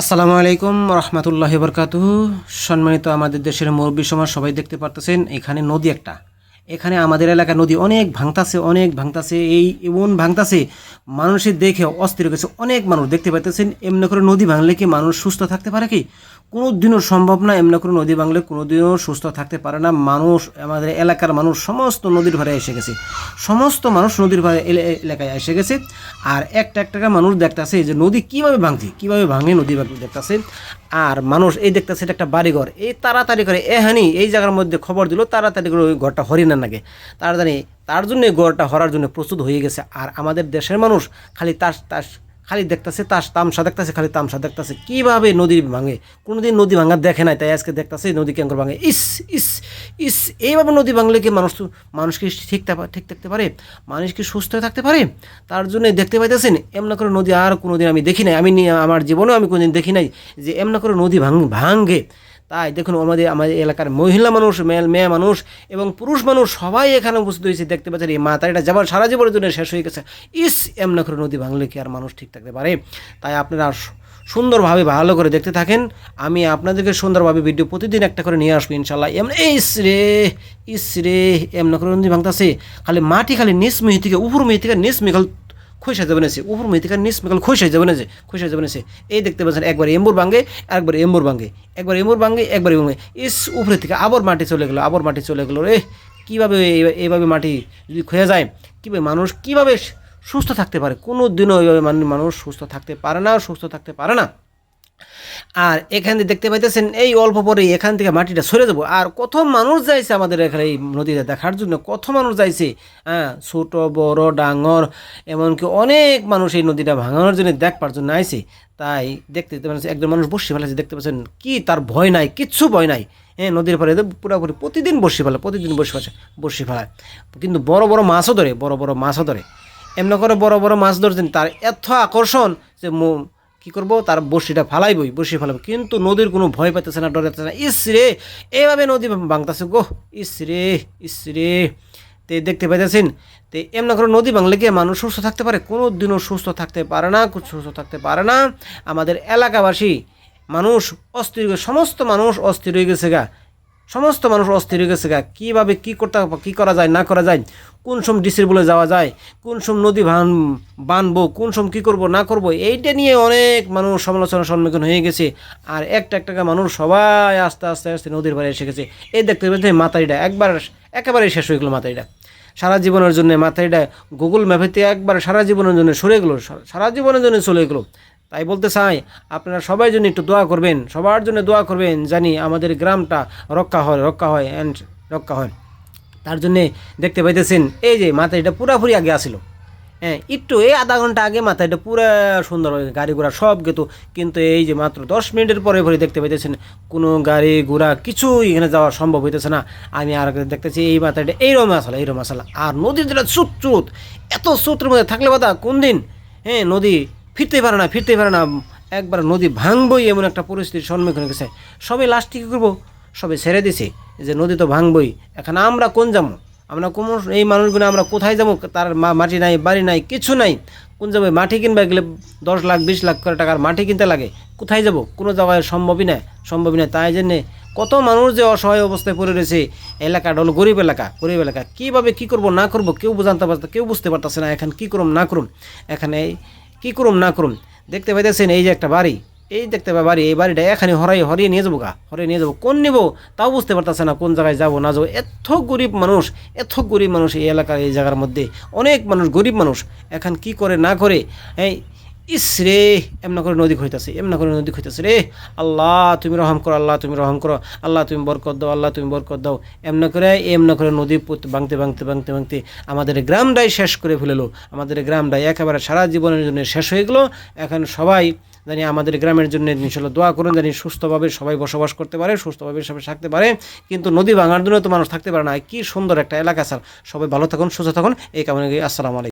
আসসালামু আলাইকুম রহমতুল্লাহ বরকাত সম্মানিত আমাদের দেশের মুরব্বী সমাজ, সবাই দেখতে পারতেছেন, এখানে নদী একটা। এখানে আমাদের এলাকা নদী অনেক ভাঙতাছে অনেক ভাঙতাছে, এই এমন ভাঙতাছে, মানুষের দেখে অস্থির গেছে, অনেক মানুষ দেখতে পাইতেছেন। এমনি করে নদী ভাঙলে কি মানুষ সুস্থ থাকতে পারে কি? কোনো দিনও সম্ভব না, এমনি কোনো নদী ভাঙলে কোনো দিনও সুস্থ থাকতে পারে না। মানুষ, আমাদের এলাকার মানুষ সমস্ত নদীর ভাড়ে এসে গেছে। সমস্ত মানুষ নদীর এলে- এলাকায় এসে গেছে। আর একটা একটা মানুষ দেখতেছে যে নদী কীভাবে ভাঙছে, কীভাবে ভাঙে নদী দেখতেছে। আর মানুষ এই দেখতেছে এটা একটা বাড়িঘর। এই তাড়াতাড়ি করে, এ হানি, এই জায়গার মধ্যে খবর দিল, তাড়াতাড়ি করে ওই ঘরটা হরিণার নাগে। তাড়াতাড়ি, তার জন্য ঘরটা হরার জন্য প্রস্তুত হয়ে গেছে। আর আমাদের দেশের মানুষ খালি তাস তাস খালি দেখতেছে তাস, তামসা দেখতেছে, খালি তামসা দেখতেছে। কীভাবে নদী ভাঙে? কোনোদিন নদী ভাঙা দেখে নাই, তাই আজকে দেখতেছে নদী কেন ভাঙে? ইস ইস ইস, এইভাবে নদী ভাঙলে কি মানুষ মানুষকে ঠিক ঠিক থাকতে পারে? মানুষ কি সুস্থ থাকতে পারে? তার জন্য দেখতে পাইতেছেন, এমন করে নদী আর কোনোদিন আমি দেখি নাই। আমি আমার জীবনেও আমি কোনোদিন দেখি নাই যে এমন করে নদী ভাঙ, ভাঙে। তাই দেখুন, আমাদের আমাদের এলাকার মহিলা মানুষ মেয়ে মানুষ এবং পুরুষ মানুষ সবাই এখানে উপস্থিত হয়েছে। দেখতে পাচ্ছেন, এই মাতারিটা যাবার সারা জীবনের জন্য শেষ হয়ে গেছে। ইস এমন করে নদী ভাঙলে কি আর মানুষ ঠিক থাকতে পারে? তাই আপনারা সুন্দরভাবে ভালো করে দেখতে থাকেন। আমি আপনাদেরকে সুন্দরভাবে ভিডিও প্রতিদিন একটা করে নিয়ে আসব ইনশাল্লাহ এমন, ইস রে ইস রে এমন করে নদী ভাঙতেছে। খালি মাটি খালি নিচ মিহি থেকে, উপর মিহি থেকে নিচ মিখাল খৈসা যাবে না সে। উপর মিহি থেকে নিচ মিখাল হয়ে যাবে না যে খৈসা যাবে না সে। এই দেখতে পাচ্ছেন, একবার এম্বুর ভাঙে একবার এম্বুর ভাঙে একবার এম্বুর ভাঙে একবার এম্বুর ইস, উপরে থেকে আবার মাটি চলে গেলো, আবার মাটি চলে গেলো। রে কীভাবে এইভাবে মাটি যদি ক্ষয়ে যায়? কীভাবে মানুষ, কীভাবে সুস্থ থাকতে পারে? কোনো দিনও এইভাবে মানুষ সুস্থ থাকতে পারে না, সুস্থ থাকতে পারে না। আর এখানে দেখতে পাইতেছেন এই অল্প পরে এখান থেকে মাটিটা সরে যাব। আর কত মানুষ যাইছে আমাদের এখানে এই নদীটা দেখার জন্য, কত মানুষ যাইছে? হ্যাঁ ছোট, বড়, ডাঙর, এমনকি অনেক মানুষ এই নদীটা ভাঙানোর জন্য দেখবার জন্য আইছে। তাই দেখতে পাচ্ছেন, একজন মানুষ বসে ফেলেছে, দেখতে পাচ্ছেন কি তার ভয় নাই, কিচ্ছু ভয় নাই। হ্যাঁ নদীর পাড়ে পুরোপুরি প্রতিদিন বসে ফেলে, প্রতিদিন বসে ফেলে, বসে ফেলায় কিন্তু বড় বড় মাছও ধরে, বড় বড় মাছও ধরে। এমনি করে বড় বড় মাছ ধরছেন, তার এত আকর্ষণ যে কি করব? তার বসিটা ফালাইবই বসি ফালাবো কিন্তু নদীর কোনো ভয় পাইতেছে না, ডরাইতেছে না। ইস রে, এভাবে নদী ভাঙতেছে গো। ইস রে ইস রে। তে দেখতে পাইতেছেন, তে এমন করে নদী ভাঙলে গিয়ে মানুষ সুস্থ থাকতে পারে? কোনো দিনও সুস্থ থাকতে পারে না সুস্থ থাকতে পারে না। আমাদের এলাকাবাসী, মানুষ অস্থির সমস্ত মানুষ অস্থির হয়ে গেছে গা। সমস্ত মানুষ অস্থির হয়ে গেছে গা। কীভাবে কী করতে কী করা যায়, না করা যায়? কোন সম ডিসির বলে যাওয়া যায়? কোন সম নদী ভান, বানবো? কোন সম কী করব, না করব? এইটা নিয়ে অনেক মানুষ সমালোচনার সম্মুখীন হয়ে গেছে। আর একটা একটা মানুষ সবাই আস্তে আস্তে আস্তে নদীর পাড়ে এসে গেছে। এই দেখতে পাচ্ছেন মাতারিটা একবার একেবারে শেষ হয়ে গেলো মাতারিটা সারা জীবনের জন্য মাথায়টা গুগল ম্যাপেতে একবার সারা জীবনের জন্য সরে গেলো, সারা জীবনের জন্য চলে গেলো। তাই বলতে চাই, আপনারা সবাই জন্য একটু দোয়া করবেন, সবার জন্য দোয়া করবেন জানি আমাদের গ্রামটা রক্ষা হয় রক্ষা হয় অ্যান্ড রক্ষা হয়। তার জন্যে দেখতে পাইতেছেন, এই যে মাথায়টা পুরাপুরি আগে আসিল। হ্যাঁ একটু এই আধা ঘণ্টা আগে মাথাটা পুরো সুন্দর গাড়ি ঘোড়া সব গেতো, কিন্তু এই যে মাত্র দশ মিনিটের পরে পরে দেখতে পাইতেছেন, কোনো গাড়ি ঘোড়া কিছুই এখানে যাওয়া সম্ভব হইতেছে না। আমি আর দেখতেছি, এই মাথাটা এইরকম আসলে এইরকম আসলে আর নদীর যেটা চুত চুত এত স্রোতের মধ্যে থাকলে বাদা কোন দিন হ্যাঁ নদী ফিরতেই পারে না, ফিরতেই পারে না। একবার নদী ভাঙবই এমন একটা পরিস্থিতির সম্মুখীন হয়ে গেছে। সবে লাস্টে কী করব? সবে ছেড়ে দিছে যে নদী তো ভাঙবই। এখন আমরা কোন যাব? আমরা কোন এই মানুষগুলো আমরা কোথায় যাব? তার মাটি নাই, বাড়ি নাই, কিছু নাই। কোন যাবে? মাটি কিনবে গেলে দশ লাখ, বিশ লাখ করে টাকার মাটি কিনতে লাগে। কোথায় যাব? কোনো জায়গায় সম্ভবই না সম্ভবই না। তাই জন্যে কত মানুষ যে অসহায় অবস্থায় পড়ে রয়েছে, এলাকা ডল গরিব এলাকা গরিব এলাকা। কীভাবে কী করব, না করব, কেউ জানতে পারতে কেউ বুঝতে পারতেছে না। এখন কী করুম, না করুম? এখানে কী করুম, না করুম? দেখতে পাইতেছেন এই যে একটা বাড়ি। এই দেখতে পাই বাড়ি, এই বাড়িটা এখানে হরাই হরিয়ে নিয়ে যাব গা, হরিয়ে নিয়ে যাব। কোন নিব? তাও বুঝতে পারতেছে না কোন জায়গায় যাব, না যাব। এত গরিব মানুষ, এত গরিব মানুষ এই এলাকার, এই জায়গার মধ্যে। অনেক মানুষ গরিব মানুষ। এখন কি করে, না করে? এই ইস রে এমনা করে নদী খইতেছে, এমনা করে নদী খইতেছে রে। আল্লাহ, তুমি রহম করো, আল্লাহ, তুমি রহম করো, আল্লাহ, তুমি বরকত দাও, আল্লাহ, তুমি বরকত দাও। এমনা করে এমনা করে নদী ভাঙতে ভাঙতে ভাঙতে ভাঙতে আমাদের গ্রামটাই শেষ করে ফেলেলো। আমাদের গ্রামটাই একেবারে সারা জীবনের জন্য শেষ হয়ে গেলো। এখন সবাই জানি আমাদের গ্রামের জন্য ইনশাল্লাহ দোয়া করুন, জানি সুস্থভাবে সবাই বসবাস করতে পারে, সুস্থভাবে সবাই থাকতে পারে। কিন্তু নদী ভাঙার জন্য তো মানুষ থাকতে পারে না। কি সুন্দর একটা এলাকা, স্যার। সবাই ভালো থাকুন, সুস্থ থাকুন। এই কামনে আসসালামু আলাইকুম।